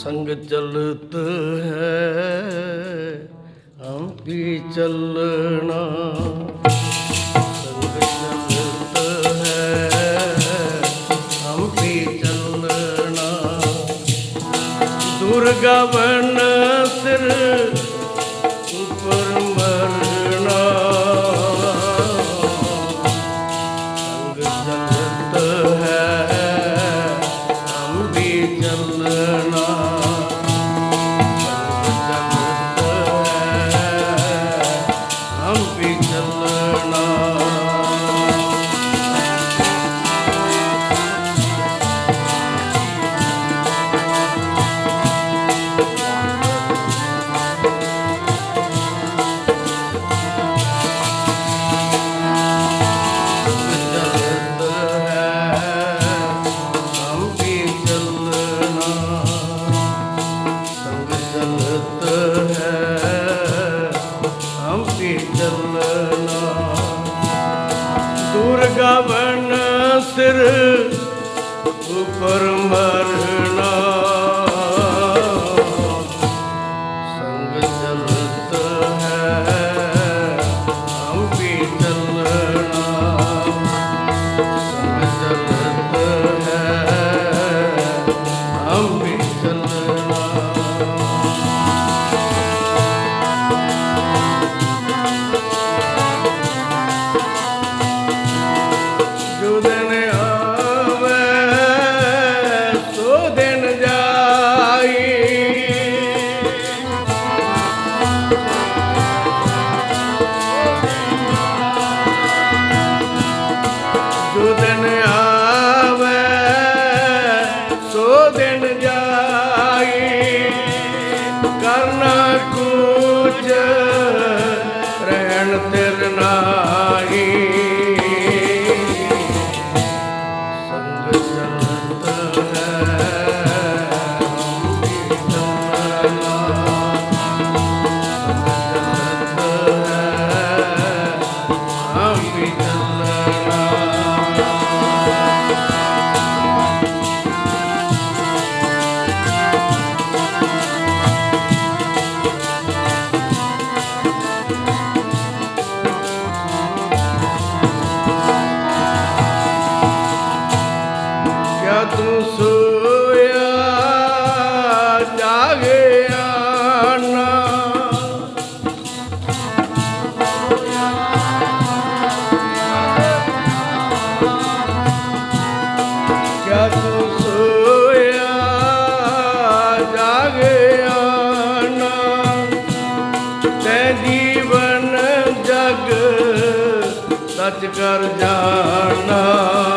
ਸੰਗ ਚਲਤ ਸੱਚ ਕਰ ਜਾਣਾ।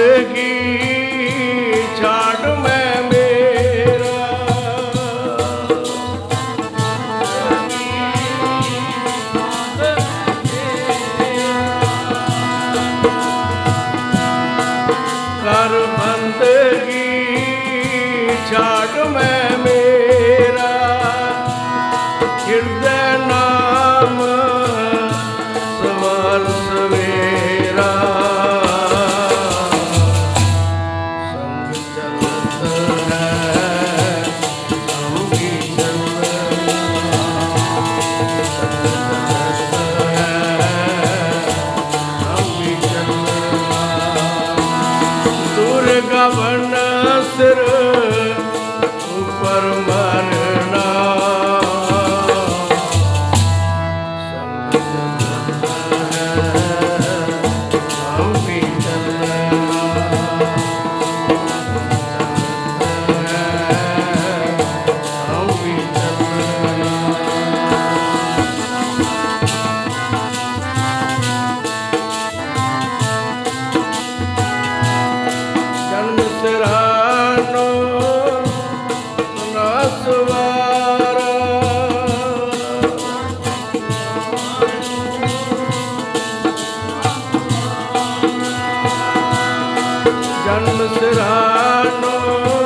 de ਜਨਮ ਸਿਰਾਨੋ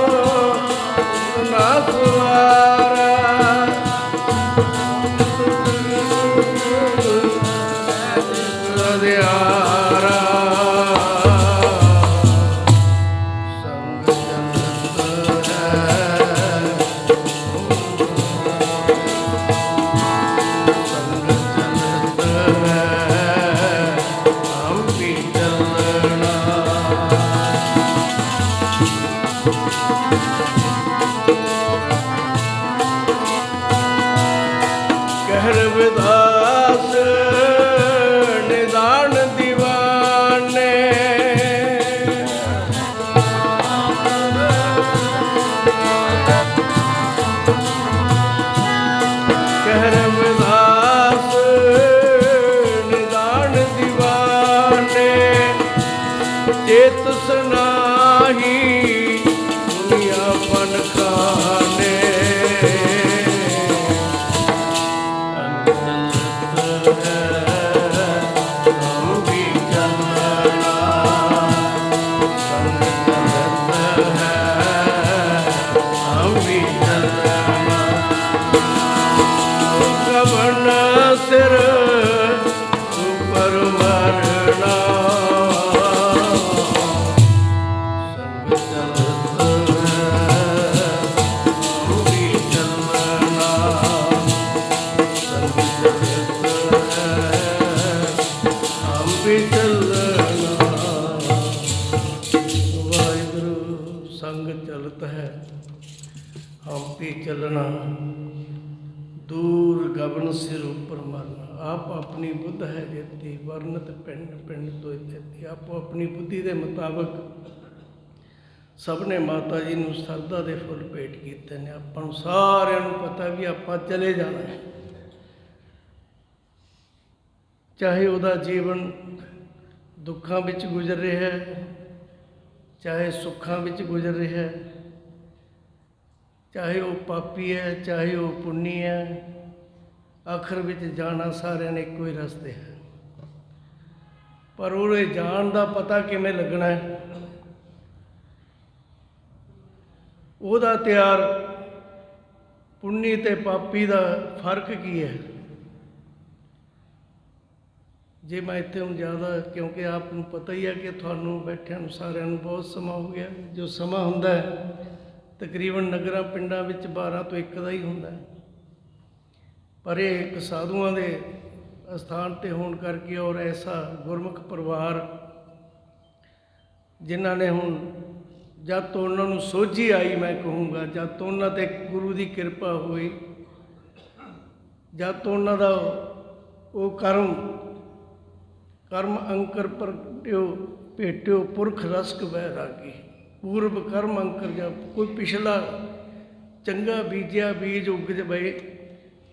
ਚੱਲਣਾ, ਦੂਰ ਗਗਨ ਸਿਰ ਉੱਪਰ ਮਰਨਾ। ਆਪ ਆਪਣੀ ਬੁੱਧ ਹੈ ਜੇਤੀ ਵਰਨਤ ਪਿੰਡ ਪਿੰਡ ਤੋਂ ਇਤਿ ਆਪੋ ਆਪਣੀ ਬੁੱਧੀ ਦੇ ਮੁਤਾਬਕ ਸਭ ਨੇ ਮਾਤਾ ਜੀ ਨੂੰ ਸਰਦਾ ਦੇ ਫੁੱਲ ਭੇਟ ਕੀਤੇ ਨੇ। ਆਪਾਂ ਨੂੰ ਸਾਰਿਆਂ ਨੂੰ ਪਤਾ ਵੀ ਆਪਾਂ ਚਲੇ ਜਾਣਾ ਹੈ। ਚਾਹੇ ਉਹਦਾ ਜੀਵਨ ਦੁੱਖਾਂ ਵਿੱਚ ਗੁਜ਼ਰ ਰਿਹਾ ਹੈ, ਚਾਹੇ ਸੁੱਖਾਂ ਵਿੱਚ ਗੁਜ਼ਰ ਰਿਹਾ ਹੈ ਚਾਹੇ ਉਹ ਪਾਪੀ ਹੈ, ਚਾਹੇ ਉਹ ਪੁੰਨੀ ਹੈ, ਆਖਰ ਵਿੱਚ ਜਾਣਾ ਸਾਰਿਆਂ ਨੇ ਇੱਕੋ ਹੀ ਰਸਤੇ ਹੈ। ਪਰ ਉਹਦੇ ਜਾਣ ਦਾ ਪਤਾ ਕਿਵੇਂ ਲੱਗਣਾ ਹੈ? ਉਹਦਾ ਤਿਆਰ ਪੁੰਨੀ ਤੇ ਪਾਪੀ ਦਾ ਫ਼ਰਕ ਕੀ ਹੈ? ਜੇ ਮੈਂ ਇੱਥੇ ਹੁਣ ਜ਼ਿਆਦਾ, ਕਿਉਂਕਿ ਆਪ ਨੂੰ ਪਤਾ ਹੀ ਹੈ ਕਿ ਤੁਹਾਨੂੰ ਬੈਠਿਆਂ ਨੂੰ ਸਾਰਿਆਂ ਨੂੰ ਬਹੁਤ ਸਮਾਂ ਹੋ ਗਿਆ, ਜੋ ਸਮਾਂ ਹੁੰਦਾ ਹੈ ਤਕਰੀਬਨ ਨਗਰਾਂ ਪਿੰਡਾਂ ਵਿੱਚ 12 ਤੋਂ 1 ਦਾ ਹੀ ਹੁੰਦਾ ਹੈ। ਪਰ ਇਹ ਇੱਕ ਸਾਧੂਆਂ ਦੇ ਅਸਥਾਨ ਤੇ ਹੋਣ ਕਰਕੇ ਔਰ ਐਸਾ ਗੁਰਮੁਖ ਪਰਿਵਾਰ ਜਿਨ੍ਹਾਂ ਨੇ ਹੁਣ ਜਦ ਤੋਂ ਉਹਨਾਂ ਨੂੰ ਸੋਝੀ ਆਈ ਮੈਂ ਕਹੂੰਗਾ, ਜਦ ਤੋਂ ਉਹਨਾਂ ਤੇ ਗੁਰੂ ਦੀ ਕਿਰਪਾ ਹੋਈ, ਜਦ ਤੋਂ ਉਹਨਾਂ ਦਾ ਉਹ ਕਰਮ ਕਰਮ ਅੰਕਰ ਪ੍ਰਗਟਿਓ ਭੇਟਿਓ ਪੁਰਖ ਰਸਕ ਵੈ ਰਾਗੀ। ਪੂਰਬ ਕਰਮ ਅੰਕਰ ਜਾਂ ਕੋਈ ਪਿਛਲਾ ਚੰਗਾ ਬੀਜਿਆ ਬੀਜ ਉੱਗ ਜਵੇ,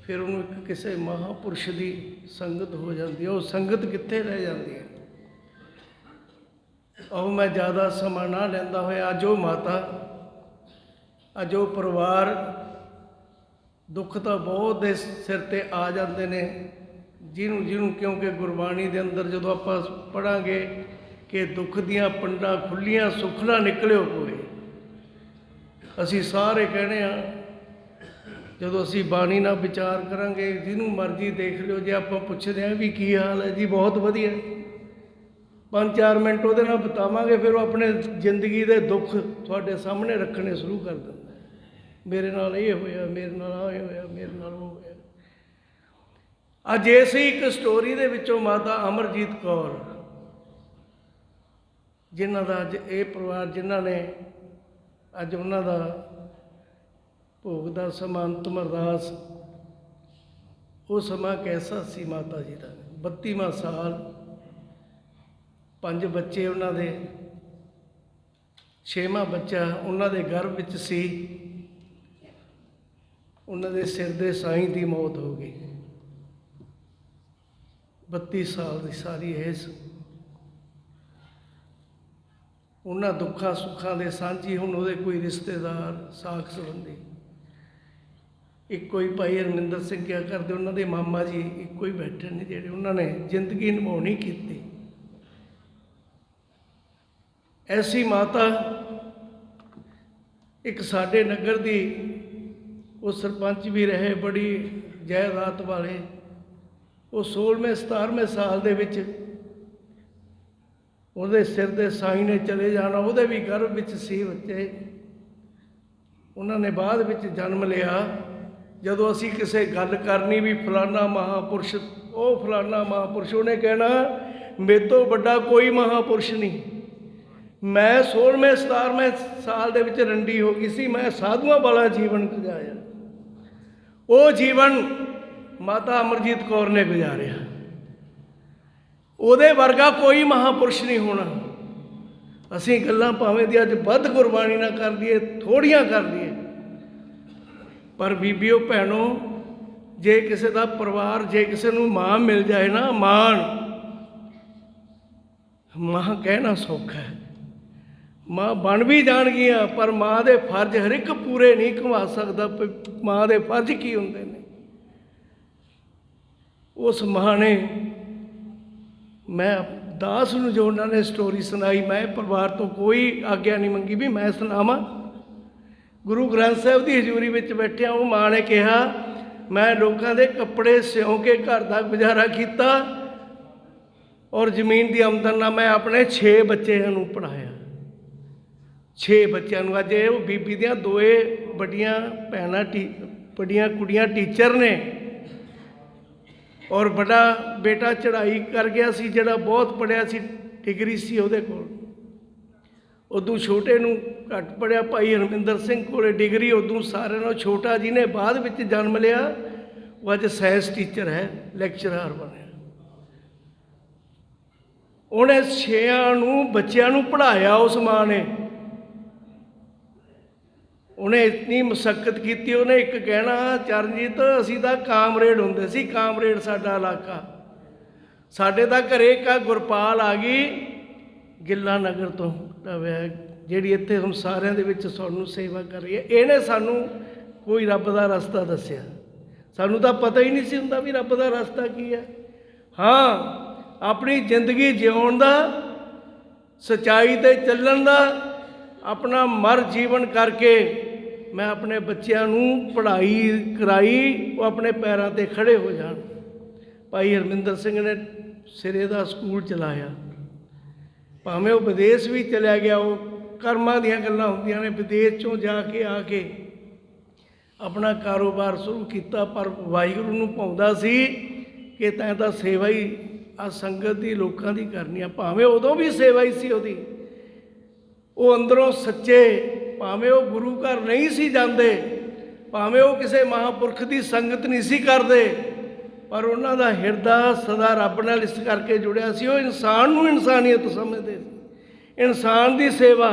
ਫਿਰ ਉਹਨੂੰ ਇੱਕ ਕਿਸੇ ਮਹਾਪੁਰਸ਼ ਦੀ ਸੰਗਤ ਹੋ ਜਾਂਦੀ ਹੈ। ਉਹ ਸੰਗਤ ਕਿੱਥੇ ਰਹਿ ਜਾਂਦੀ ਹੈ? ਉਹ ਮੈਂ ਜ਼ਿਆਦਾ ਸਮਾਂ ਨਾ ਲੈਂਦਾ ਹੋਇਆ। ਅੱਜ ਉਹ ਮਾਤਾ, ਅੱਜ ਉਹ ਪਰਿਵਾਰ ਦੁੱਖ ਤਾਂ ਬਹੁਤ ਦੇ ਸਿਰ ਤੇ ਆ ਜਾਂਦੇ ਨੇ। ਜਿਹਨੂੰ ਜਿਹਨੂੰ ਕਿਉਂਕਿ ਗੁਰਬਾਣੀ ਦੇ ਅੰਦਰ ਜਦੋਂ ਆਪਾਂ ਪੜਾਂਗੇ ਕਿ ਦੁੱਖ ਦੀਆਂ ਪੰਡਾਂ ਖੁੱਲੀਆਂ ਸੁੱਖ ਨਾ ਨਿਕਲਿਓ ਕੋਈ। ਅਸੀਂ ਸਾਰੇ ਕਹਿੰਦੇ ਆ ਜਦੋਂ ਅਸੀਂ ਬਾਣੀ ਨਾਲ ਵਿਚਾਰ ਕਰਾਂਗੇ, ਜਿਹਨੂੰ ਮਰਜ਼ੀ ਦੇਖ ਲਿਓ, ਜੇ ਆਪਾਂ ਪੁੱਛਦੇ ਆ ਵੀ ਕੀ ਹਾਲ ਹੈ ਜੀ, ਬਹੁਤ ਵਧੀਆ। ਪੰਜ ਚਾਰ ਮਿੰਟ ਉਹਦੇ ਨਾਲ ਬਿਤਾਵਾਂਗੇ, ਫਿਰ ਉਹ ਆਪਣੇ ਜ਼ਿੰਦਗੀ ਦੇ ਦੁੱਖ ਤੁਹਾਡੇ ਸਾਹਮਣੇ ਰੱਖਣੇ ਸ਼ੁਰੂ ਕਰ ਦਿੰਦਾ ਮੇਰੇ ਨਾਲ ਇਹ ਹੋਇਆ, ਮੇਰੇ ਨਾਲ ਆ ਹੋਇਆ, ਮੇਰੇ ਨਾਲ ਉਹ ਹੋਇਆ। ਅੱਜ ਇਸੇ ਇੱਕ ਸਟੋਰੀ ਦੇ ਵਿੱਚੋਂ ਮਾਤਾ ਅਮਰਜੀਤ ਕੌਰ ਜਿਨ੍ਹਾਂ ਦਾ ਅੱਜ ਇਹ ਪਰਿਵਾਰ ਜਿਨ੍ਹਾਂ ਨੇ ਅੱਜ ਉਹਨਾਂ ਦਾ ਭੋਗ ਦਾ ਸਮਾਂ ਅੰਤਮ ਅਰਦਾਸ, ਉਹ ਸਮਾਂ ਕੈਸਾ ਸੀ ਮਾਤਾ ਜੀ ਦਾ? 32ਵਾਂ ਸਾਲ, ਪੰਜ ਬੱਚੇ ਉਹਨਾਂ ਦੇ, ਛੇਵਾਂ ਬੱਚਾ ਉਹਨਾਂ ਦੇ ਗਰਭ ਵਿੱਚ ਸੀ। ਉਹਨਾਂ ਦੇ ਸਿਰ ਦੇ ਸਾਈਂ ਦੀ ਮੌਤ ਹੋ ਗਈ। 32 ਸਾਲ ਦੀ ਸਾਰੀ ਇਸ ਉਹਨਾਂ ਦੁੱਖਾਂ ਸੁੱਖਾਂ ਦੇ ਸਾਂਝੀ ਹੁਣ ਉਹਦੇ ਕੋਈ ਰਿਸ਼ਤੇਦਾਰ, ਸਾਖ ਸੰਬੰਧੀ। ਇੱਕੋ ਹੀ ਭਾਈ ਹਰਮਿੰਦਰ ਸਿੰਘ ਕਿਆ ਕਰਦੇ, ਉਹਨਾਂ ਦੇ ਮਾਮਾ ਜੀ ਇੱਕੋ ਹੀ ਬੈਠੇ ਨੇ ਜਿਹੜੇ ਉਹਨਾਂ ਨੇ ਜ਼ਿੰਦਗੀ ਨਿਭਾਉਣੀ ਕੀਤੀ। ਐਸੀ ਮਾਤਾ ਇੱਕ ਸਾਡੇ ਨਗਰ ਦੀ, ਉਹ ਸਰਪੰਚ ਵੀ ਰਹੇ, ਬੜੀ ਜਾਇਦਾਦ ਵਾਲੇ। ਉਹ 16ਵੇਂ 17ਵੇਂ ਸਾਲ ਦੇ ਵਿੱਚ ਉਹਦੇ ਸਿਰ ਦੇ ਸਾਈਂ ਨੇ ਚਲੇ ਜਾਣਾ, ਉਹਦੇ ਵੀ ਗਰਭ ਵਿੱਚ ਸੀ ਬੱਚੇ। ਉਹਨਾਂ ਨੇ ਬਾਅਦ ਵਿੱਚ ਜਨਮ ਲਿਆ। ਜਦੋਂ ਅਸੀਂ ਕਿਸੇ ਗੱਲ ਕਰਨੀ ਵੀ ਫਲਾਨਾ ਮਹਾਪੁਰਸ਼, ਉਹ ਫਲਾਨਾ ਮਹਾਪੁਰਸ਼, ਉਹਨੇ ਕਹਿਣਾ, ਮੇਰੇ ਤੋਂ ਵੱਡਾ ਕੋਈ ਮਹਾਪੁਰਸ਼ ਨਹੀਂ। ਮੈਂ 16ਵੇਂ 17ਵੇਂ ਸਾਲ ਦੇ ਵਿੱਚ ਰੰਡੀ ਹੋ ਗਈ ਸੀ, ਮੈਂ ਸਾਧੂਆਂ ਵਾਲਾ ਜੀਵਨ ਗੁਜ਼ਾਰਿਆ। ਉਹ ਜੀਵਨ ਮਾਤਾ ਅਮਰਜੀਤ ਕੌਰ ਨੇ ਗੁਜ਼ਾਰਿਆ। ਉਹਦੇ ਵਰਗਾ ਕੋਈ ਮਹਾਪੁਰਸ਼ ਨਹੀਂ ਹੋਣਾ। ਅਸੀਂ ਗੱਲਾਂ ਭਾਵੇਂ ਦੀ ਅੱਜ ਵੱਧ ਗੁਰਬਾਣੀ ਨਾ ਕਰ ਲਈਏ ਥੋੜੀਆਂ ਕਰ ਲਈਏ। ਪਰ ਬੀਬੀਓ, ਭੈਣੋ, ਜੇ ਕਿਸੇ ਦਾ ਪਰਿਵਾਰ, ਜੇ ਕਿਸੇ ਨੂੰ ਮਾਂ ਮਿਲ ਜਾਏ ਨਾ, ਮਾਣ। ਮਾਂ ਕਹਿਣਾ ਸੌਖਾ ਹੈ। ਮਾਂ ਬਣ ਵੀ ਜਾਣਗੀਆਂ, ਪਰ ਮਾਂ ਦੇ ਫਰਜ਼ ਹਰ ਇੱਕ ਪੂਰੇ ਨਹੀਂ ਕਮਾ ਸਕਦਾ ਮਾਂ ਦੇ ਫਰਜ਼ ਕੀ ਹੁੰਦੇ ਨੇ। ਉਸ ਮਾਂ ਨੇ ਮੈਂ ਦਾਸ ਨੂੰ ਜੋ ਉਹਨਾਂ ਨੇ ਸਟੋਰੀ ਸੁਣਾਈ, ਮੈਂ ਪਰਿਵਾਰ ਤੋਂ ਕੋਈ ਆਗਿਆ ਨਹੀਂ ਮੰਗੀ ਵੀ ਮੈਂ ਸੁਣਾਵਾਂ। ਗੁਰੂ ਗ੍ਰੰਥ ਸਾਹਿਬ ਦੀ ਹਜ਼ੂਰੀ ਵਿੱਚ ਬੈਠਿਆ ਉਹ ਮਾਂ ਨੇ ਕਿਹਾ, ਮੈਂ ਲੋਕਾਂ ਦੇ ਕੱਪੜੇ ਸਿਉਂ ਕੇ ਘਰ ਦਾ ਗੁਜ਼ਾਰਾ ਕੀਤਾ ਔਰ ਜ਼ਮੀਨ ਦੀ ਆਮਦਨ ਨਾਲ ਮੈਂ ਆਪਣੇ 6 ਬੱਚਿਆਂ ਨੂੰ ਪੜਾਇਆ 6 ਬੱਚਿਆਂ ਨੂੰ ਅੱਜ ਇਹ ਉਹ ਬੀਬੀ ਦੀਆਂ ਦੋਏ ਵੱਡੀਆਂ ਭੈਣਾਂ, ਟੀ, ਵੱਡੀਆਂ ਕੁੜੀਆਂ ਟੀਚਰ ਨੇ। ਔਰ ਵੱਡਾ ਬੇਟਾ ਚੜ੍ਹਾਈ ਕਰ ਗਿਆ ਸੀ, ਜਿਹੜਾ ਬਹੁਤ ਪੜਿਆ ਸੀ, ਡਿਗਰੀ ਸੀ ਉਹਦੇ ਕੋਲ। ਉਦੋਂ ਛੋਟੇ ਨੂੰ ਘੱਟ ਪੜਿਆ ਭਾਈ ਹਰਮਿੰਦਰ ਸਿੰਘ ਕੋਲੇ ਡਿਗਰੀ, ਉਦੋਂ ਸਾਰਿਆਂ ਨਾਲੋਂ ਛੋਟਾ ਜਿਹਨੇ ਬਾਅਦ ਵਿੱਚ ਜਨਮ ਲਿਆ, ਉਹ ਅੱਜ ਸਾਇੰਸ ਟੀਚਰ ਹੈ ਲੈਕਚਰਰ ਬਣਿਆ। ਉਹਨੇ ਛੇਆਂ ਨੂੰ, ਬੱਚਿਆਂ ਨੂੰ ਪੜ੍ਹਾਇਆ ਉਸ ਮਾਂ ਨੇ। ਉਹਨੇ ਇਤਨੀ ਮੁਸ਼ਕਲ ਕੀਤੀ, ਉਹਨੇ ਇੱਕ ਕਹਿਣਾ, ਚਰਨਜੀਤ, ਅਸੀਂ ਤਾਂ ਕਾਮਰੇਡ ਹੁੰਦੇ ਸੀ, ਕਾਮਰੇਡ ਸਾਡਾ ਇਲਾਕਾ। ਸਾਡੇ ਤਾਂ ਘਰੇ ਇੱਕ ਗੁਰਪਾਲ ਆ ਗਈ, ਗਿੱਲਾ ਨਗਰ ਤੋਂ ਜਿਹੜੀ ਇੱਥੇ ਹੁਣ ਸਾਰਿਆਂ ਦੇ ਵਿੱਚ ਸਾਨੂੰ ਸੇਵਾ ਕਰ ਰਹੀ ਹੈ। ਇਹਨੇ ਸਾਨੂੰ ਕੋਈ ਰੱਬ ਦਾ ਰਸਤਾ ਦੱਸਿਆ। ਸਾਨੂੰ ਤਾਂ ਪਤਾ ਹੀ ਨਹੀਂ ਸੀ ਹੁੰਦਾ ਵੀ ਰੱਬ ਦਾ ਰਸਤਾ ਕੀ ਹੈ। ਹਾਂ, ਆਪਣੀ ਜ਼ਿੰਦਗੀ ਜਿਉਣ ਦਾ, ਸਚਾਈ ਤੇ ਚੱਲਣ ਦਾ, ਆਪਣਾ ਮਰ ਜੀਵਨ ਕਰਕੇ ਮੈਂ ਆਪਣੇ ਬੱਚਿਆਂ ਨੂੰ ਪੜ੍ਹਾਈ ਕਰਾਈ, ਉਹ ਆਪਣੇ ਪੈਰਾਂ ਤੇ ਖੜੇ ਹੋ ਜਾਣ। ਭਾਈ ਹਰਮਿੰਦਰ ਸਿੰਘ ਨੇ ਸਿਰੇ ਦਾ ਸਕੂਲ ਚਲਾਇਆ। ਭਾਵੇਂ ਉਹ ਵਿਦੇਸ਼ ਵੀ ਚਲਿਆ ਗਿਆ, ਉਹ ਕਰਮਾਂ ਦੀਆਂ ਗੱਲਾਂ ਹੁੰਦੀਆਂ ਨੇ, ਵਿਦੇਸ਼ ਚੋਂ ਜਾ ਕੇ ਆ ਕੇ ਆਪਣਾ ਕਾਰੋਬਾਰ ਸ਼ੁਰੂ ਕੀਤਾ, ਪਰ ਵਾਹਿਗੁਰੂ ਨੂੰ ਪਾਉਂਦਾ ਸੀ ਕਿ ਤੈਂ ਤਾਂ ਸੇਵਾ ਹੀ ਆ ਸੰਗਤ ਦੀ ਲੋਕਾਂ ਦੀ ਕਰਨੀ ਆ। ਭਾਵੇਂ ਉਦੋਂ ਵੀ ਸੇਵਾ ਹੀ ਸੀ ਉਹਦੀ। ਉਹ ਅੰਦਰੋਂ ਸੱਚੇ ਭਾਵੇਂ ਉਹ ਗੁਰੂ ਘਰ ਨਹੀਂ ਸੀ ਜਾਂਦੇ, ਭਾਵੇਂ ਉਹ ਕਿਸੇ ਮਹਾਪੁਰਖ ਦੀ ਸੰਗਤ ਨਹੀਂ ਸੀ ਕਰਦੇ, ਪਰ ਉਹਨਾਂ ਦਾ ਹਿਰਦਾ ਸਦਾ ਰੱਬ ਨਾਲ ਇਸ ਕਰਕੇ ਜੁੜਿਆ ਸੀ, ਉਹ ਇਨਸਾਨ ਨੂੰ ਇਨਸਾਨੀਅਤ ਸਮਝਦੇ ਸੀ। ਇਨਸਾਨ ਦੀ ਸੇਵਾ।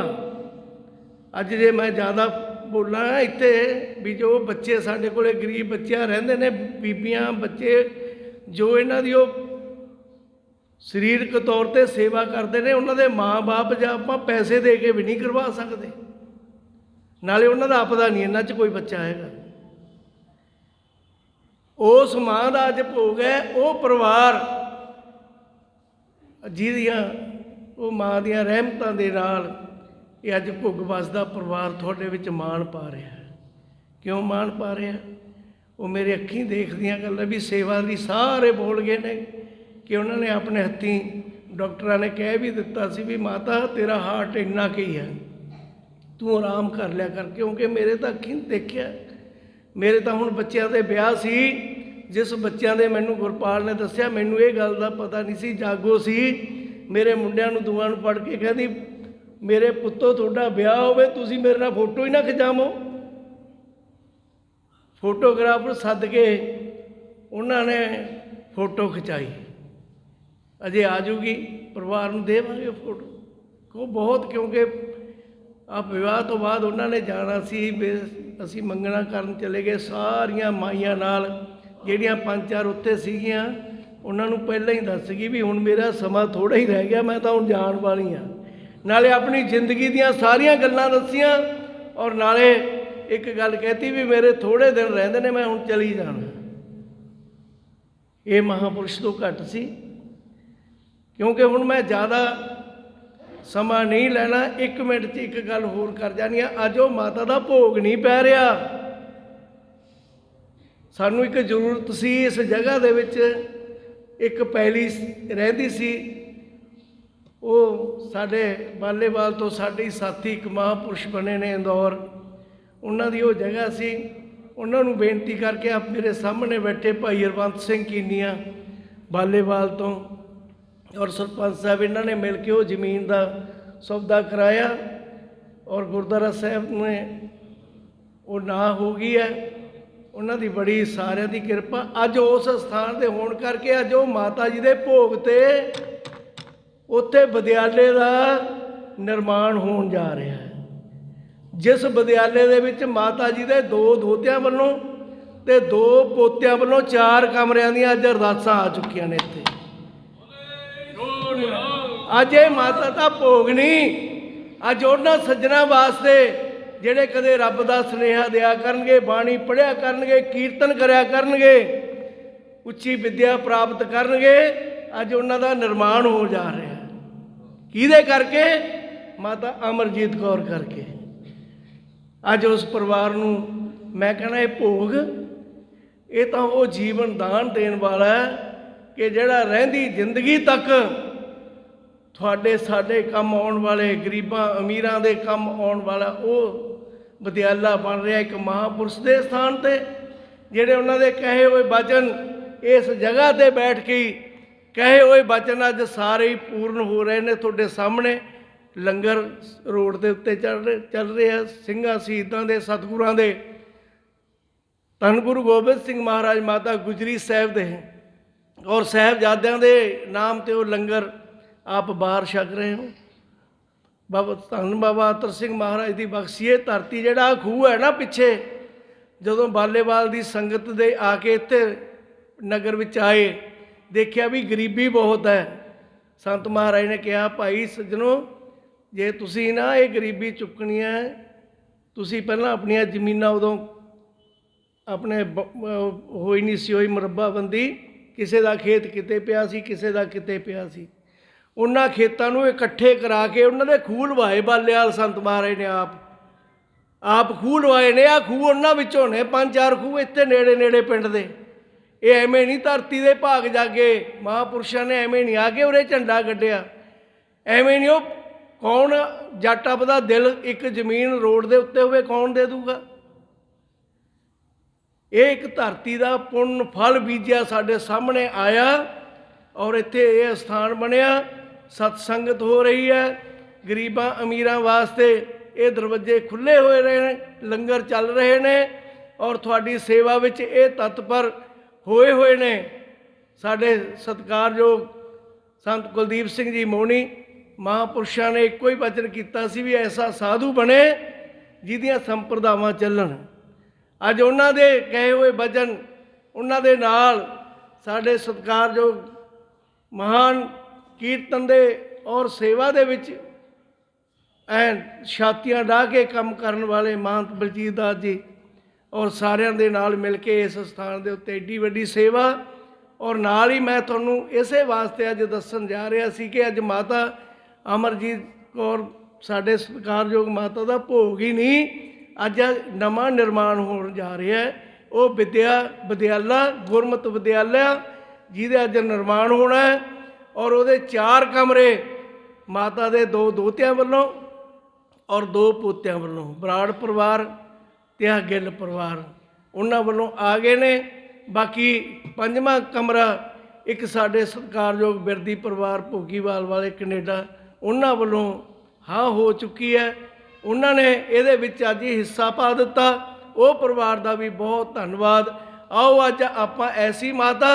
ਅੱਜ ਜੇ ਮੈਂ ਜ਼ਿਆਦਾ ਬੋਲਾਂ, ਇੱਥੇ ਵੀ ਜੋ ਬੱਚੇ ਸਾਡੇ ਕੋਲੇ ਗਰੀਬ ਬੱਚਿਆਂ ਰਹਿੰਦੇ ਨੇ, ਬੀਬੀਆਂ, ਬੱਚੇ, ਜੋ ਇਹਨਾਂ ਦੀ ਉਹ ਸਰੀਰਕ ਤੌਰ ਤੇ ਸੇਵਾ ਕਰਦੇ ਨੇ, ਉਹਨਾਂ ਦੇ ਮਾਂ-ਬਾਪ ਜਾਂ ਆਪਾਂ ਪੈਸੇ ਦੇ ਕੇ ਵੀ ਨਹੀਂ ਕਰਵਾ ਸਕਦੇ। ਨਾਲੇ ਉਹਨਾਂ ਦਾ ਆਪਦਾ ਨਹੀਂ, ਇਹਨਾਂ 'ਚ ਕੋਈ ਬੱਚਾ ਹੈਗਾ। ਉਸ ਮਾਂ ਦਾ ਅੱਜ ਭੋਗ ਹੈ, ਉਹ ਪਰਿਵਾਰ ਜਿਹਦੀਆਂ, ਉਹ ਮਾਂ ਦੀਆਂ ਰਹਿਮਤਾਂ ਦੇ ਨਾਲ ਇਹ ਅੱਜ ਭੁੱਗ ਵਸਦਾ ਪਰਿਵਾਰ ਤੁਹਾਡੇ ਵਿੱਚ ਮਾਣ ਪਾ ਰਿਹਾ ਹੈ। ਕਿਉਂ ਮਾਣ ਪਾ ਰਿਹਾ? ਉਹ ਮੇਰੇ ਅੱਖੀਂ ਦੇਖਦੀਆਂ ਗੱਲਾਂ ਵੀ ਸੇਵਾ ਲਈ ਸਾਰੇ ਬੋਲ ਗਏ ਨੇ ਕਿ ਉਹਨਾਂ ਨੇ ਆਪਣੇ ਹੱਥੀਂ ਡਾਕਟਰਾਂ ਨੇ ਕਹਿ ਵੀ ਦਿੱਤਾ ਸੀ ਵੀ ਮਾਤਾ, ਤੇਰਾ ਹਾਰਟ ਇੰਨਾ ਕੀ ਹੈ ਤੂੰ ਆਰਾਮ ਕਰ ਲਿਆ ਕਰ, ਕਿਉਂਕਿ ਮੇਰੇ ਤਾਂ ਅੱਖੀਂ ਦੇਖਿਆ। ਮੇਰੇ ਤਾਂ ਹੁਣ ਬੱਚਿਆਂ ਦੇ ਵਿਆਹ ਸੀ। ਜਿਸ ਬੱਚਿਆਂ ਦੇ ਮੈਨੂੰ ਗੁਰਪਾਲ ਨੇ ਦੱਸਿਆ, ਮੈਨੂੰ ਇਹ ਗੱਲ ਦਾ ਪਤਾ ਨਹੀਂ ਸੀ, ਜਾਗੋ ਸੀ। ਮੇਰੇ ਮੁੰਡਿਆਂ ਨੂੰ ਦੁਆ ਨੂੰ ਪੜ ਕੇ ਕਹਿੰਦੀ, ਮੇਰੇ ਪੁੱਤੋ, ਤੁਹਾਡਾ ਵਿਆਹ ਹੋਵੇ, ਤੁਸੀਂ ਮੇਰੇ ਨਾਲ ਫੋਟੋ ਹੀ ਨਾ ਖਿਚਾਵੋ। ਫੋਟੋਗ੍ਰਾਫਰ ਸੱਦ ਕੇ ਉਹਨਾਂ ਨੇ ਫੋਟੋ ਖਿਚਾਈ। ਅਜੇ ਆ ਜੂਗੀ, ਪਰਿਵਾਰ ਨੂੰ ਦੇਵਾਂਗੇ ਫੋਟੋ। ਕੋ ਬਹੁਤ, ਕਿਉਂਕਿ ਆ ਵਿਆਹ ਤੋਂ ਬਾਅਦ ਉਹਨਾਂ ਨੇ ਜਾਣਾ ਸੀ ਵੀ ਅਸੀਂ ਮੰਗਣਾ ਕਰਨ ਚਲੇ ਗਏ। ਸਾਰੀਆਂ ਮਾਈਆਂ ਨਾਲ ਜਿਹੜੀਆਂ ਪੰਜ ਚਾਰ ਉੱਥੇ ਸੀਗੀਆਂ, ਉਹਨਾਂ ਨੂੰ ਪਹਿਲਾਂ ਹੀ ਦੱਸ ਗਈ ਵੀ ਹੁਣ ਮੇਰਾ ਸਮਾਂ ਥੋੜਾ ਹੀ ਰਹਿ ਗਿਆ, ਮੈਂ ਤਾਂ ਹੁਣ ਜਾਣ ਵਾਲੀ ਆ ਨਾਲੇ ਆਪਣੀ ਜ਼ਿੰਦਗੀ ਦੀਆਂ ਸਾਰੀਆਂ ਗੱਲਾਂ ਦੱਸੀਆਂ ਔਰ ਨਾਲੇ ਇੱਕ ਗੱਲ ਕਹਿਤੀ ਵੀ ਮੇਰੇ ਥੋੜੇ ਦਿਨ ਰਹਿੰਦੇ ਨੇ, ਮੈਂ ਹੁਣ ਚਲੀ ਜਾਣਾ। ਇਹ ਮਹਾਪੁਰਸ਼ ਤੋਂ ਘੱਟ ਸੀ। ਕਿਉਂਕਿ ਹੁਣ ਮੈਂ ਜ਼ਿਆਦਾ ਸਮਾਂ ਨਹੀਂ ਲੈਣਾ, ਇੱਕ ਮਿੰਟ 'ਚ ਇੱਕ ਗੱਲ ਹੋਰ ਕਰ ਜਾਣੀ ਆ। ਅੱਜ ਉਹ ਮਾਤਾ ਦਾ ਭੋਗ ਨਹੀਂ ਪੈ ਰਿਹਾ। ਸਾਨੂੰ ਇੱਕ ਜ਼ਰੂਰਤ ਸੀ, ਇਸ ਜਗ੍ਹਾ ਦੇ ਵਿੱਚ ਇੱਕ ਪੈਲੀ ਰਹਿੰਦੀ ਸੀ। ਉਹ ਸਾਡੇ ਬਾਲੇਵਾਲ ਤੋਂ ਸਾਡੇ ਸਾਥੀ ਇੱਕ ਮਹਾਪੁਰਸ਼ ਬਣੇ ਨੇ ਇੰਦੌਰ। ਉਹਨਾਂ ਦੀ ਉਹ ਜਗ੍ਹਾ ਸੀ। ਉਹਨਾਂ ਨੂੰ ਬੇਨਤੀ ਕਰਕੇ ਆਪ ਮੇਰੇ ਸਾਹਮਣੇ ਬੈਠੇ ਭਾਈ ਹਰਵੰਤ ਸਿੰਘ ਕੀਨੀਆ, ਬਾਲੇਵਾਲ ਤੋਂ। ਔਰ ਸਰਪੰਚ ਸਾਹਿਬ ਇਹਨਾਂ ਨੇ ਮਿਲ ਕੇ ਉਹ ਜ਼ਮੀਨ ਦਾ ਸੌਦਾ ਕਰਾਇਆ ਔਰ ਗੁਰਦੁਆਰਾ ਸਾਹਿਬ ਨੇ ਉਹ ਨਾ ਹੋ ਗਈ ਹੈ। ਉਹਨਾਂ ਦੀ ਬੜੀ ਸਾਰਿਆਂ ਦੀ ਕਿਰਪਾ। ਅੱਜ ਉਸ ਸਥਾਨ ਦੇ ਹੋਣ ਕਰਕੇ ਅੱਜ ਉਹ ਮਾਤਾ ਜੀ ਦੇ ਭੋਗ ਤੇ ਉੱਥੇ ਵਿਦਿਆਲੇ ਦਾ ਨਿਰਮਾਣ ਹੋਣ ਜਾ ਰਿਹਾ ਹੈ। ਜਿਸ ਵਿਦਿਆਲੇ ਦੇ ਵਿੱਚ ਮਾਤਾ ਜੀ ਦੇ ਦੋ ਦੋਤਿਆਂ ਵੱਲੋਂ ਤੇ ਦੋ ਪੋਤਿਆਂ ਵੱਲੋਂ ਚਾਰ ਕਮਰਿਆਂ ਦੀਆਂ ਅੱਜ ਅਰਦਾਸਾਂ ਆ ਚੁੱਕੀਆਂ ਨੇ ਇੱਥੇ। ਅੱਜ ਇਹ ਮਾਤਾ ਦਾ ਭੋਗ ਨਹੀਂ। ਅੱਜ ਉਹਨਾਂ ਸੱਜਣਾ ਵਾਸਤੇ ਜਿਹੜੇ ਕਦੇ ਰੱਬ ਦਾ ਸੁਨੇਹਾ ਦਿਆ ਕਰਨਗੇ, ਬਾਣੀ ਪੜਿਆ ਕਰਨਗੇ, ਕੀਰਤਨ ਕਰਿਆ ਕਰਨਗੇ, ਉੱਚੀ ਵਿੱਦਿਆ ਪ੍ਰਾਪਤ ਕਰਨਗੇ, ਅੱਜ ਉਹਨਾਂ ਦਾ ਨਿਰਮਾਣ ਹੋ ਜਾ ਰਿਹਾ। ਕਿਹਦੇ ਕਰਕੇ? ਮਾਤਾ ਅਮਰਜੀਤ ਕੌਰ ਕਰਕੇ। ਅੱਜ ਉਸ ਪਰਿਵਾਰ ਨੂੰ ਮੈਂ ਕਹਿੰਦਾ ਇਹ ਭੋਗ, ਇਹ ਤਾਂ ਉਹ ਜੀਵਨ ਦਾਨ ਦੇਣ ਵਾਲਾ ਹੈ ਕਿ ਜਿਹੜਾ ਰਹਿੰਦੀ ਜ਼ਿੰਦਗੀ ਤੱਕ ਤੁਹਾਡੇ ਸਾਡੇ ਕੰਮ ਆਉਣ ਵਾਲੇ ਗਰੀਬਾਂ, ਅਮੀਰਾਂ ਦੇ ਕੰਮ ਆਉਣ ਵਾਲਾ ਉਹ ਵਿਦਿਆਲਾ ਬਣ ਰਿਹਾ ਇੱਕ ਮਹਾਪੁਰਸ਼ ਦੇ ਸਥਾਨ ਤੇ, ਜਿਹੜੇ ਉਹਨਾਂ ਦੇ ਕਹੇ ਹੋਏ ਵਚਨ ਇਸ ਜਗ੍ਹਾ ਤੇ ਬੈਠ ਕੇ ਕਹੇ ਹੋਏ ਵਚਨ ਅੱਜ ਸਾਰੇ ਹੀ ਪੂਰਨ ਹੋ ਰਹੇ ਨੇ। ਤੁਹਾਡੇ ਸਾਹਮਣੇ ਲੰਗਰ ਰੋਡ ਦੇ ਉੱਤੇ ਚੱਲ ਰਹੇ ਚੱਲ ਰਹੇ। ਆ ਸਿੰਘਾਂ ਸ਼ਹੀਦਾਂ ਦੇ, ਸਤਿਗੁਰਾਂ ਦੇ। ਧੰਨ ਗੁਰੂ ਗੋਬਿੰਦ ਸਿੰਘ ਮਹਾਰਾਜ ਮਾਤਾ ਗੁਜਰੀ ਸਾਹਿਬ ਦੇ। ਔਰ ਸਾਹਿਬਜ਼ਾਦਿਆਂ ਦੇ ਨਾਮ ਤੇ ਉਹ ਲੰਗਰ ਆਪ ਬਾਹਰ ਛਕ ਰਹੇ ਹੋ। ਬਾਬਾ ਧੰਨ ਬਾਬਾ ਅਤਰ ਸਿੰਘ ਮਹਾਰਾਜ ਦੀ ਬਖਸ਼ੀਏ, ਧਰਤੀ ਜਿਹੜਾ ਖੂਹ ਹੈ ਨਾ ਪਿੱਛੇ, ਜਦੋਂ ਬਾਲੇਵਾਲ ਦੀ ਸੰਗਤ ਦੇ ਆ ਕੇ ਇੱਥੇ ਨਗਰ ਵਿੱਚ ਆਏ, ਦੇਖਿਆ ਵੀ ਗਰੀਬੀ ਬਹੁਤ ਹੈ। ਸੰਤ ਮਹਾਰਾਜ ਨੇ ਕਿਹਾ, ਭਾਈ ਸੱਜਣੋ, ਜੇ ਤੁਸੀਂ ਨਾ ਇਹ ਗਰੀਬੀ ਚੁੱਕਣੀ ਹੈ, ਤੁਸੀਂ ਪਹਿਲਾਂ ਆਪਣੀਆਂ ਜ਼ਮੀਨਾਂ ਉਦੋਂ ਆਪਣੇ ਬ- ਹੋਈ ਨਹੀਂ ਸੀ, ਹੋਈ ਮੁਰੱਬਾਬੰਦੀ, ਕਿਸੇ ਦਾ ਖੇਤ ਕਿਤੇ ਪਿਆ ਸੀ, ਕਿਸੇ ਦਾ ਕਿਤੇ ਪਿਆ ਸੀ। ਉਹਨਾਂ ਖੇਤਾਂ ਨੂੰ ਇਕੱਠੇ ਕਰਾ ਕੇ ਉਹਨਾਂ ਦੇ ਖੂਹ ਲਵਾਏ ਬਾਲਿਆਲ ਸੰਤ ਮਹਾਰਾਜ ਨੇ ਆਪ। ਆਪ ਖੂਹ ਲਵਾਏ ਨੇ ਆ ਖੂਹ ਉਹਨਾਂ ਵਿੱਚੋਂ ਨੇ, ਪੰਜ ਚਾਰ ਖੂਹ ਇੱਥੇ ਨੇੜੇ ਨੇੜੇ ਪਿੰਡ ਦੇ। ਇਹ ਐਵੇਂ ਨਹੀਂ ਧਰਤੀ ਦੇ ਭਾਗ ਜਾਗੇ, ਮਹਾਪੁਰਸ਼ਾਂ ਨੇ ਐਵੇਂ ਨਹੀਂ ਆ ਕੇ ਉਰੇ ਝੰਡਾ ਗੱਡਿਆ ਐਵੇਂ ਨਹੀਂ ਉਹ ਕੌਣ ਜੱਟਪ ਦਾ ਦਿਲ ਇੱਕ ਜ਼ਮੀਨ ਰੋਡ ਦੇ ਉੱਤੇ ਹੋਵੇ ਕੌਣ ਦੇ ਦੂਗਾ? ਇਹ ਇੱਕ ਧਰਤੀ ਦਾ ਪੁੰਨ ਫਲ ਬੀਜਿਆ ਸਾਡੇ ਸਾਹਮਣੇ ਆਇਆ ਔਰ ਇੱਥੇ ਇਹ ਸਥਾਨ ਬਣਿਆ। ਸਤ ਸੰਗਤ ਹੋ ਰਹੀ ਹੈ। ਗਰੀਬਾਂ ਅਮੀਰਾਂ ਵਾਸਤੇ ਇਹ ਦਰਵਾਜ਼ੇ ਖੁੱਲੇ ਹੋਏ ਰਹੇ ਨੇ, ਲੰਗਰ ਚੱਲ ਰਹੇ ਨੇ ਔਰ ਤੁਹਾਡੀ ਸੇਵਾ ਵਿੱਚ ਇਹ ਤਤਪਰ ਹੋਏ ਹੋਏ ਨੇ। ਸਾਡੇ ਸਤਿਕਾਰਯੋਗ ਸੰਤ ਕੁਲਦੀਪ ਸਿੰਘ ਜੀ ਮੋਣੀ ਮਹਾਪੁਰਸ਼ਾਂ ਨੇ ਇੱਕੋ ਹੀ ਵਚਨ ਕੀਤਾ ਸੀ ਵੀ ਐਸਾ ਸਾਧੂ ਬਣੇ ਜਿਹਦੀਆਂ ਸੰਪਰਦਾਵਾਂ ਚੱਲਣ। ਅੱਜ ਉਹਨਾਂ ਦੇ ਕਹੇ ਹੋਏ ਵਚਨ ਉਹਨਾਂ ਦੇ ਨਾਲ ਸਾਡੇ ਸਤਿਕਾਰਯੋਗ ਮਹਾਨ ਕੀਰਤਨ ਦੇ ਔਰ ਸੇਵਾ ਦੇ ਵਿੱਚ ਐ ਛਾਤੀਆਂ ਢਾ ਕੇ ਕੰਮ ਕਰਨ ਵਾਲੇ ਮਹੰਤ ਬਲਜੀਤ ਦਾਸ ਜੀ ਔਰ ਸਾਰਿਆਂ ਦੇ ਨਾਲ ਮਿਲ ਕੇ ਇਸ ਸਥਾਨ ਦੇ ਉੱਤੇ ਏਡੀ ਵੱਡੀ ਸੇਵਾ ਔਰ ਨਾਲ ਹੀ ਮੈਂ ਤੁਹਾਨੂੰ ਇਸੇ ਵਾਸਤੇ ਅੱਜ ਦੱਸਣ ਜਾ ਰਿਹਾ ਸੀ ਕਿ ਅੱਜ ਮਾਤਾ ਅਮਰਜੀਤ ਕੌਰ, ਸਾਡੇ ਸਤਿਕਾਰਯੋਗ ਮਾਤਾ ਦਾ ਭੋਗ ਹੀ ਨਹੀਂ, ਅੱਜ ਨਵਾਂ ਨਿਰਮਾਣ ਹੋਣ ਜਾ ਰਿਹਾ ਹੈ। ਉਹ ਵਿਦਿਆ ਵਿਦਿਆਲਾ, ਗੁਰਮਤ ਵਿਦਿਆਲਾ ਜਿਹਦੇ ਅੱਜ ਨਿਰਮਾਣ ਹੋਣਾ ਹੈ। ਔਰ ਉਹਦੇ ਚਾਰ ਕਮਰੇ ਮਾਤਾ ਦੇ ਦੋ ਦੋਤਿਆਂ ਵੱਲੋਂ ਔਰ ਦੋ ਪੋਤਿਆਂ ਵੱਲੋਂ, ਬਰਾੜ ਪਰਿਵਾਰ ਤੇ ਆ ਗਿੱਲ ਪਰਿਵਾਰ। ਉਹਨਾਂ ਵੱਲੋਂ ਆ ਗਏ ਨੇ। ਬਾਕੀ ਪੰਜਵਾਂ ਕਮਰਾ ਇੱਕ ਸਾਡੇ ਸਤਿਕਾਰਯੋਗ ਬਿਰਦੀ ਪਰਿਵਾਰ ਭੋਗੀਵਾਲ ਵਾਲੇ ਕੈਨੇਡਾ, ਉਹਨਾਂ ਵੱਲੋਂ ਹਾਂ ਹੋ ਚੁੱਕੀ ਹੈ। ਉਹਨਾਂ ਨੇ ਇਹਦੇ ਵਿੱਚ ਅੱਜ ਹੀ ਹਿੱਸਾ ਪਾ ਦਿੱਤਾ। ਉਹ ਪਰਿਵਾਰ ਦਾ ਵੀ ਬਹੁਤ ਧੰਨਵਾਦ। ਆਓ ਅੱਜ ਆਪਾਂ ਐਸੀ ਮਾਤਾ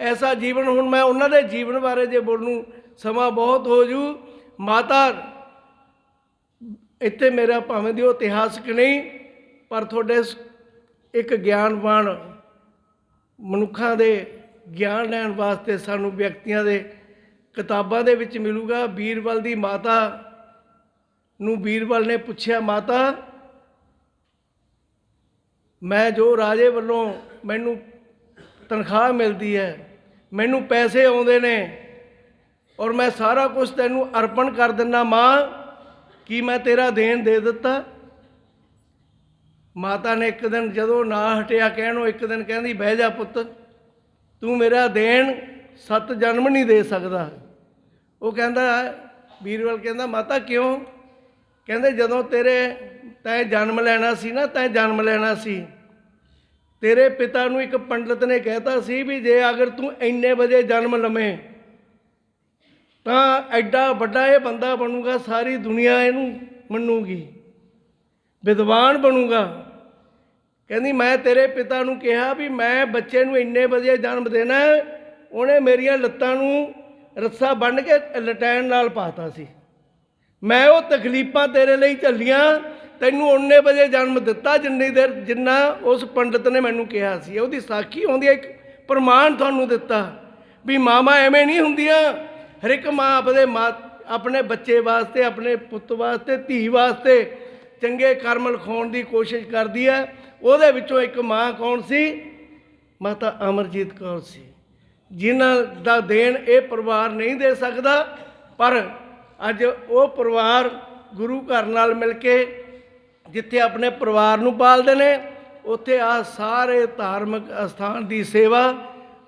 ਐਸਾ ਜੀਵਨ ਹੁਣ ਮੈਂ ਉਹਨਾਂ ਦੇ ਜੀਵਨ ਬਾਰੇ ਜੇ ਬੋਲੂੰ, ਸਮਾਂ ਬਹੁਤ ਹੋ ਜੂ। ਮਾਤਾ, ਇੱਥੇ ਮੇਰਾ ਭਾਵੇਂ ਦੀ ਇਤਿਹਾਸਕ ਨਹੀਂ, ਪਰ ਤੁਹਾਡੇ ਇੱਕ ਗਿਆਨਵਾਨ ਮਨੁੱਖਾਂ ਦੇ ਗਿਆਨ ਲੈਣ ਵਾਸਤੇ ਸਾਨੂੰ ਵਿਅਕਤੀਆਂ ਦੇ ਕਿਤਾਬਾਂ ਦੇ ਵਿੱਚ ਮਿਲੂਗਾ। ਬੀਰਬਲ ਦੀ ਮਾਤਾ ਨੂੰ ਬੀਰਬਲ ਨੇ ਪੁੱਛਿਆ, ਮਾਤਾ, ਮੈਂ ਜੋ ਰਾਜੇ ਵੱਲੋਂ ਮੈਨੂੰ ਤਨਖਾਹ ਮਿਲਦੀ ਹੈ, ਮੈਨੂੰ ਪੈਸੇ ਆਉਂਦੇ ਨੇ ਔਰ ਮੈਂ ਸਾਰਾ ਕੁਝ ਤੈਨੂੰ ਅਰਪਣ ਕਰ ਦਿੰਦਾ ਮਾਂ, ਕੀ ਮੈਂ ਤੇਰਾ ਦੇਣ ਦੇ ਦਿੱਤਾ? ਮਾਤਾ ਨੇ ਇੱਕ ਦਿਨ ਜਦੋਂ ਨਾ ਹਟਿਆ ਕਹਿਣੋਂ ਇੱਕ ਦਿਨ ਕਹਿੰਦੀ, ਬਹਿ ਜਾ ਪੁੱਤ, ਤੂੰ ਮੇਰਾ ਦੇਣ ਸੱਤ ਜਨਮ ਨਹੀਂ ਦੇ ਸਕਦਾ। ਉਹ ਕਹਿੰਦਾ, ਵੀਰਵਲ ਕਹਿੰਦਾ, ਮਾਤਾ ਕਿਉਂ? ਕਹਿੰਦੇ ਜਦੋਂ ਤੇਰੇ ਤੈਂ ਜਨਮ ਲੈਣਾ ਸੀ ਨਾ, ਤੈਂ ਜਨਮ ਲੈਣਾ ਸੀ। ਤੇਰੇ ਪਿਤਾ ਨੂੰ ਇੱਕ ਪੰਡਤ ਨੇ ਕਹਿਤਾ ਸੀ ਵੀ ਜੇ ਅਗਰ ਤੂੰ ਇੰਨੇ ਵਜੇ ਜਨਮ ਲਵੇਂ, ਤਾਂ ਐਡਾ ਵੱਡਾ ਇਹ ਬੰਦਾ ਬਣੂਗਾ, ਸਾਰੀ ਦੁਨੀਆ ਇਹਨੂੰ ਮੰਨੂਗੀ। ਵਿਦਵਾਨ ਬਣੂਗਾ। ਕਹਿੰਦੀ, ਮੈਂ ਤੇਰੇ ਪਿਤਾ ਨੂੰ ਕਿਹਾ ਵੀ ਮੈਂ ਬੱਚੇ ਨੂੰ ਇੰਨੇ ਵਜੇ ਜਨਮ ਦੇਣਾ ਉਹਨੇ ਮੇਰੀਆਂ ਲੱਤਾਂ ਨੂੰ ਰੱਸਾ ਬੰਨ੍ਹ ਕੇ ਲਟੈਣ ਨਾਲ ਪਾਤਾ ਸੀ। ਮੈਂ ਉਹ ਤਕਲੀਫਾਂ ਤੇਰੇ ਲਈ ਝੱਲੀਆਂ ਤੈਨੂੰ ਉਨੇ ਵਜੇ ਜਨਮ ਦਿੱਤਾ, ਜਿੰਨੀ ਦੇਰ ਜਿੰਨਾ ਉਸ ਪੰਡਤ ਨੇ ਮੈਨੂੰ ਕਿਹਾ ਸੀ। ਉਹਦੀ ਸਾਖੀ ਹੁੰਦੀ ਹੈ ਇੱਕ ਪ੍ਰਮਾਣ ਤੁਹਾਨੂੰ ਦਿੱਤਾ ਵੀ ਮਾਮਾ ਐਵੇਂ ਨਹੀਂ ਹੁੰਦੀਆਂ। ਹਰ ਇੱਕ ਮਾਂ ਆਪਣੇ ਮਾਂ, ਆਪਣੇ ਬੱਚੇ ਵਾਸਤੇ, ਆਪਣੇ ਪੁੱਤ ਵਾਸਤੇ, ਧੀ ਵਾਸਤੇ ਚੰਗੇ ਕਰਮ ਲਿਖਾਉਣ ਦੀ ਕੋਸ਼ਿਸ਼ ਕਰਦੀ ਹੈ ਉਹਦੇ ਵਿੱਚੋਂ ਇੱਕ ਮਾਂ ਕੌਣ ਸੀ? ਮਾਤਾ ਅਮਰਜੀਤ ਕੌਰ ਸੀ। ਜਿਨ੍ਹਾਂ ਦਾ ਦੇਣ ਇਹ ਪਰਿਵਾਰ ਨਹੀਂ ਦੇ ਸਕਦਾ, ਪਰ ਅੱਜ ਉਹ ਪਰਿਵਾਰ ਗੁਰੂ ਘਰ ਨਾਲ ਮਿਲ ਕੇ ਜਿੱਥੇ ਆਪਣੇ ਪਰਿਵਾਰ ਨੂੰ ਪਾਲਦੇ ਨੇ, ਉੱਥੇ ਆ ਸਾਰੇ ਧਾਰਮਿਕ ਅਸਥਾਨ ਦੀ ਸੇਵਾ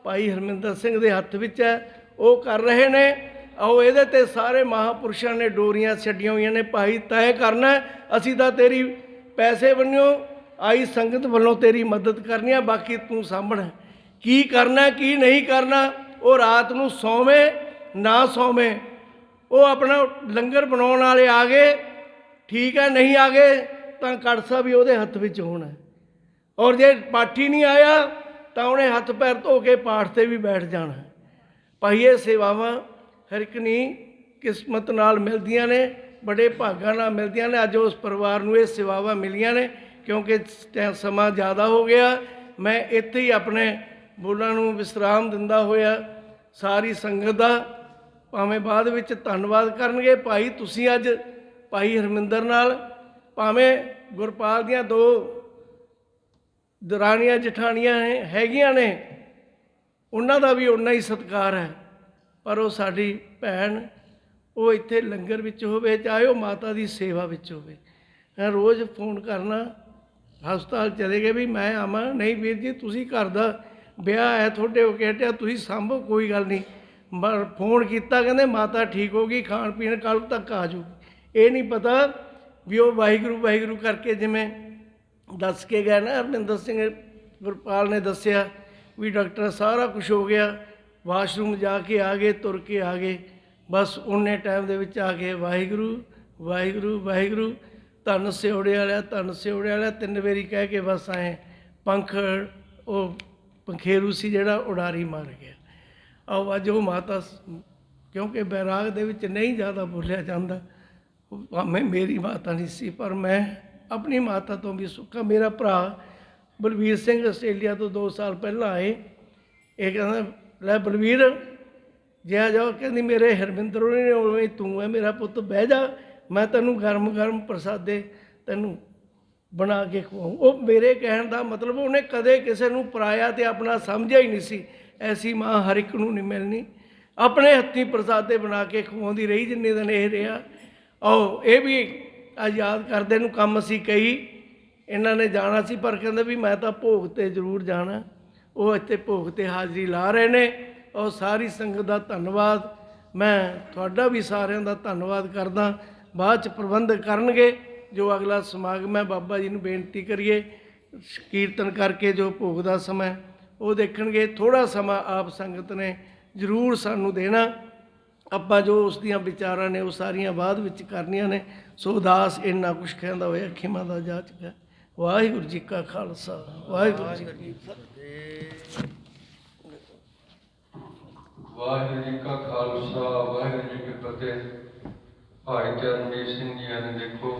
ਭਾਈ ਹਰਮਿੰਦਰ ਸਿੰਘ ਦੇ ਹੱਥ ਵਿੱਚ ਹੈ। ਉਹ ਕਰ ਰਹੇ ਨੇ। ਆਓ ਇਹਦੇ ਤੇ ਸਾਰੇ ਮਹਾਪੁਰਸ਼ਾਂ ਨੇ ਡੋਰੀਆਂ ਛੱਡੀਆਂ ਹੋਈਆਂ ਨੇ, ਭਾਈ ਤੈਅ ਕਰਨਾ, ਅਸੀਂ ਤਾਂ ਤੇਰੀ ਪੈਸੇ ਬੰਨਿਓ ਆਈ ਸੰਗਤ ਵੱਲੋਂ ਤੇਰੀ ਮਦਦ ਕਰਨੀ ਆ, ਬਾਕੀ ਤੂੰ ਸਾਂਭਣ। ਕੀ ਕਰਨਾ, ਕੀ ਨਹੀਂ ਕਰਨਾ, ਉਹ ਰਾਤ ਨੂੰ ਸੌਵੇਂ, ਨਾ ਸੌਵੇਂ। ਉਹ ਆਪਣਾ ਲੰਗਰ ਬਣਾਉਣ ਵਾਲੇ ਆ ਗਏ। ਠੀਕ ਹੈ, ਨਹੀਂ ਆ ਗਏ। ਤਾਂ ਕੜਸਾ ਵੀ ਉਹਦੇ ਹੱਥ ਵਿੱਚ ਹੋਣਾ। ਔਰ ਜੇ ਪਾਠੀ ਨਹੀਂ ਆਇਆ, ਤਾਂ ਉਹਨੇ ਹੱਥ ਪੈਰ ਧੋ ਕੇ ਪਾਠ ਤੇ ਵੀ ਬੈਠ ਜਾਣਾ। ਭਾਈ, ਇਹ ਸੇਵਾਵਾਂ ਹਰ ਇੱਕ ਨਹੀਂ ਕਿਸਮਤ ਨਾਲ ਮਿਲਦੀਆਂ ਨੇ, ਬੜੇ ਭਾਗਾਂ ਨਾਲ ਮਿਲਦੀਆਂ ਨੇ। ਅੱਜ ਉਸ ਪਰਿਵਾਰ ਨੂੰ ਇਹ ਸੇਵਾਵਾਂ ਮਿਲੀਆਂ ਨੇ, ਕਿਉਂਕਿ ਸਮਾਂ ਜ਼ਿਆਦਾ ਹੋ ਗਿਆ। ਮੈਂ ਇੱਥੇ ਹੀ ਆਪਣੇ ਬੋਲਾਂ ਨੂੰ ਵਿਸਰਾਮ ਦਿੰਦਾ ਹੋਇਆ। ਸਾਰੀ ਸੰਗਤ ਦਾ ਭਾਵੇਂ ਬਾਅਦ ਵਿੱਚ ਧੰਨਵਾਦ ਕਰਨਗੇ। ਭਾਈ, ਤੁਸੀਂ ਅੱਜ ਭਾਈ ਹਰਮਿੰਦਰ ਨਾਲ ਭਾਵੇਂ ਗੁਰਪਾਲ ਦੀਆਂ ਦੋ ਦਰਾਣੀਆਂ ਜਠਾਣੀਆਂ ਹੈ- ਹੈਗੀਆਂ ਨੇ, ਉਹਨਾਂ ਦਾ ਵੀ ਉਨਾ ਹੀ ਸਤਿਕਾਰ ਹੈ। ਪਰ ਉਹ ਸਾਡੀ ਭੈਣ, ਉਹ ਇੱਥੇ ਲੰਗਰ ਵਿੱਚ ਹੋਵੇ, ਚਾਹੇ ਉਹ ਮਾਤਾ ਦੀ ਸੇਵਾ ਵਿੱਚ ਹੋਵੇ। ਮੈਂ ਰੋਜ਼ ਫੋਨ ਕਰਨਾ, ਹਸਪਤਾਲ ਚਲੇ ਗਏ ਵੀ ਮੈਂ ਆਵਾਂ, ਨਹੀਂ ਵੀਰ ਜੀ, ਤੁਸੀਂ ਘਰ ਦਾ ਵਿਆਹ ਹੈ, ਤੁਹਾਡੇ ਉਹ ਕਹਿਟਿਆ ਤੁਸੀਂ ਸੰਭੋ, ਕੋਈ ਗੱਲ ਨਹੀਂ। ਫੋਨ ਕੀਤਾ, ਕਹਿੰਦੇ ਮਾਤਾ ਠੀਕ ਹੋ ਗਈ ਖਾਣ ਪੀਣ ਕੱਲ ਤੱਕ ਆ ਜੂ ਇਹ ਨਹੀਂ ਪਤਾ ਵੀ ਉਹ ਵਾਹਿਗੁਰੂ ਵਾਹਿਗੁਰੂ ਕਰਕੇ ਜਿਵੇਂ ਦੱਸ ਕੇ ਗਏ ਨਾ ਹਰਮਿੰਦਰ ਸਿੰਘ, ਗੁਰਪਾਲ ਨੇ ਦੱਸਿਆ ਵੀ ਡਾਕਟਰ ਸਾਰਾ ਕੁਝ ਹੋ ਗਿਆ, ਵਾਸ਼ਰੂਮ ਜਾ ਕੇ ਆ ਗਏ, ਤੁਰ ਕੇ ਆ ਗਏ, ਬਸ ਉਹਨੇ ਟਾਈਮ ਦੇ ਵਿੱਚ ਆ ਕੇ ਵਾਹਿਗੁਰੂ ਵਾਹਿਗੁਰੂ ਵਾਹਿਗੁਰੂ, ਧੰਨ ਸਿਉੜੇ ਵਾਲਿਆ, ਧੰਨ ਸਿਉੜੇ ਵਾਲਿਆ, ਤਿੰਨ ਵਾਰੀ ਕਹਿ ਕੇ ਬਸ ਆਏ ਪੰਖ, ਉਹ ਪੰਖੇਰੂ ਸੀ ਜਿਹੜਾ ਉਡਾਰੀ ਮਾਰ ਗਿਆ। ਆਓ ਅੱਜ ਉਹ ਮਾਤਾ ਕਿਉਂਕਿ ਬੈਰਾਗ ਦੇ ਵਿੱਚ ਨਹੀਂ ਜ਼ਿਆਦਾ ਬੋਲਿਆ ਜਾਂਦਾ ਉਹ ਮੇਰੀ ਮਾਤਾ ਨਹੀਂ ਸੀ, ਪਰ ਮੈਂ ਆਪਣੀ ਮਾਤਾ ਤੋਂ ਵੀ ਸੁੱਖਾ। ਮੇਰਾ ਭਰਾ ਬਲਵੀਰ ਸਿੰਘ ਆਸਟ੍ਰੇਲੀਆ ਤੋਂ 2 ਸਾਲ ਪਹਿਲਾਂ ਆਏ। ਇਹ ਕਹਿੰਦਾ, ਲੈ ਬਲਵੀਰ ਜਿਆ ਜਾਓ, ਕਹਿੰਦੀ, ਮੇਰੇ ਹਰਵਿੰਦਰ ਉਹਨੇ ਨੇ ਉਵੇਂ ਤੂੰ ਹੈ ਮੇਰਾ ਪੁੱਤ ਬਹਿ ਜਾ, ਮੈਂ ਤੈਨੂੰ ਗਰਮ ਗਰਮ ਪ੍ਰਸਾਦੇ ਤੈਨੂੰ ਬਣਾ ਕੇ ਖਵਾਉਂ। ਉਹ ਮੇਰੇ ਕਹਿਣ ਦਾ ਮਤਲਬ ਉਹਨੇ ਕਦੇ ਕਿਸੇ ਨੂੰ ਪਰਾਇਆ ਤੇ ਆਪਣਾ ਸਮਝਿਆ ਹੀ ਨਹੀਂ ਸੀ। ਐਸੀ ਮਾਂ ਹਰ ਇੱਕ ਨੂੰ ਨਹੀਂ ਮਿਲਣੀ। ਆਪਣੇ ਹੱਥੀਂ ਪ੍ਰਸਾਦੇ ਬਣਾ ਕੇ ਖਵਾਉਂਦੀ ਰਹੀ, ਜਿੰਨੇ ਦਿਨ ਇਹ ਰਿਹਾ। ਆਓ, ਇਹ ਵੀ ਆਜ਼ਾਦ ਕਰਦੇ ਨੂੰ ਕੰਮ ਅਸੀਂ ਕਈ, ਇਹਨਾਂ ਨੇ ਜਾਣਾ ਸੀ, ਪਰ ਕਹਿੰਦੇ ਵੀ ਮੈਂ ਤਾਂ ਭੋਗ ਤੇ ਜ਼ਰੂਰ ਜਾਣਾ। ਉਹ ਇੱਥੇ ਭੋਗ ਤੇ ਹਾਜ਼ਰੀ ਲਾ ਰਹੇ ਨੇ। ਔਰ ਸਾਰੀ ਸੰਗਤ ਦਾ ਧੰਨਵਾਦ। ਮੈਂ ਤੁਹਾਡਾ ਵੀ ਸਾਰਿਆਂ ਦਾ ਧੰਨਵਾਦ ਕਰਦਾ। ਬਾਅਦ ਚ ਪ੍ਰਬੰਧ ਕਰਨਗੇ। ਜੋ ਅਗਲਾ ਸਮਾਗਮ ਹੈ, ਬਾਬਾ ਜੀ ਨੂੰ ਬੇਨਤੀ ਕਰੀਏ, ਕੀਰਤਨ ਕਰਕੇ ਜੋ ਭੋਗ ਦਾ ਸਮਾਂ ਉਹ ਦੇਖਣਗੇ। ਥੋੜਾ ਸਮਾਂ ਆਪ ਸੰਗਤ ਨੇ ਜ਼ਰੂਰ ਸਾਨੂੰ ਦੇਣਾ। ਆਪਾਂ ਜੋ ਉਸ ਦੀਆਂ ਵਿਚਾਰਾਂ ਨੇ, ਉਹ ਸਾਰੀਆਂ ਬਾਅਦ ਵਿੱਚ ਕਰਨੀਆਂ ਨੇ। ਸੋ ਉਦਾਸ ਇੰਨਾ ਕੁਛ ਕਹਿੰਦਾ ਹੋਇਆ ਖਿਮਾ ਦਾ ਜਾ ਚੁੱਕਾ ਵਾਹਿਗੁਰੂ ਜੀ ਕਾ ਖਾਲਸਾ, ਵਾਹਿਗੁਰੂ ਜੀ ਕੀ ਫਤਿਹ। ਵਾਹਿਗੁਰੂ ਜੀ ਕਾ ਖਾਲਸਾ, ਵਾਹਿਗੁਰੂ ਜੀ ਕੀ ਫਤਿਹ। ਭਾਈ ਚਰਨਜੀਤ ਸਿੰਘ ਜੀ ਨੇ ਦੇਖੋ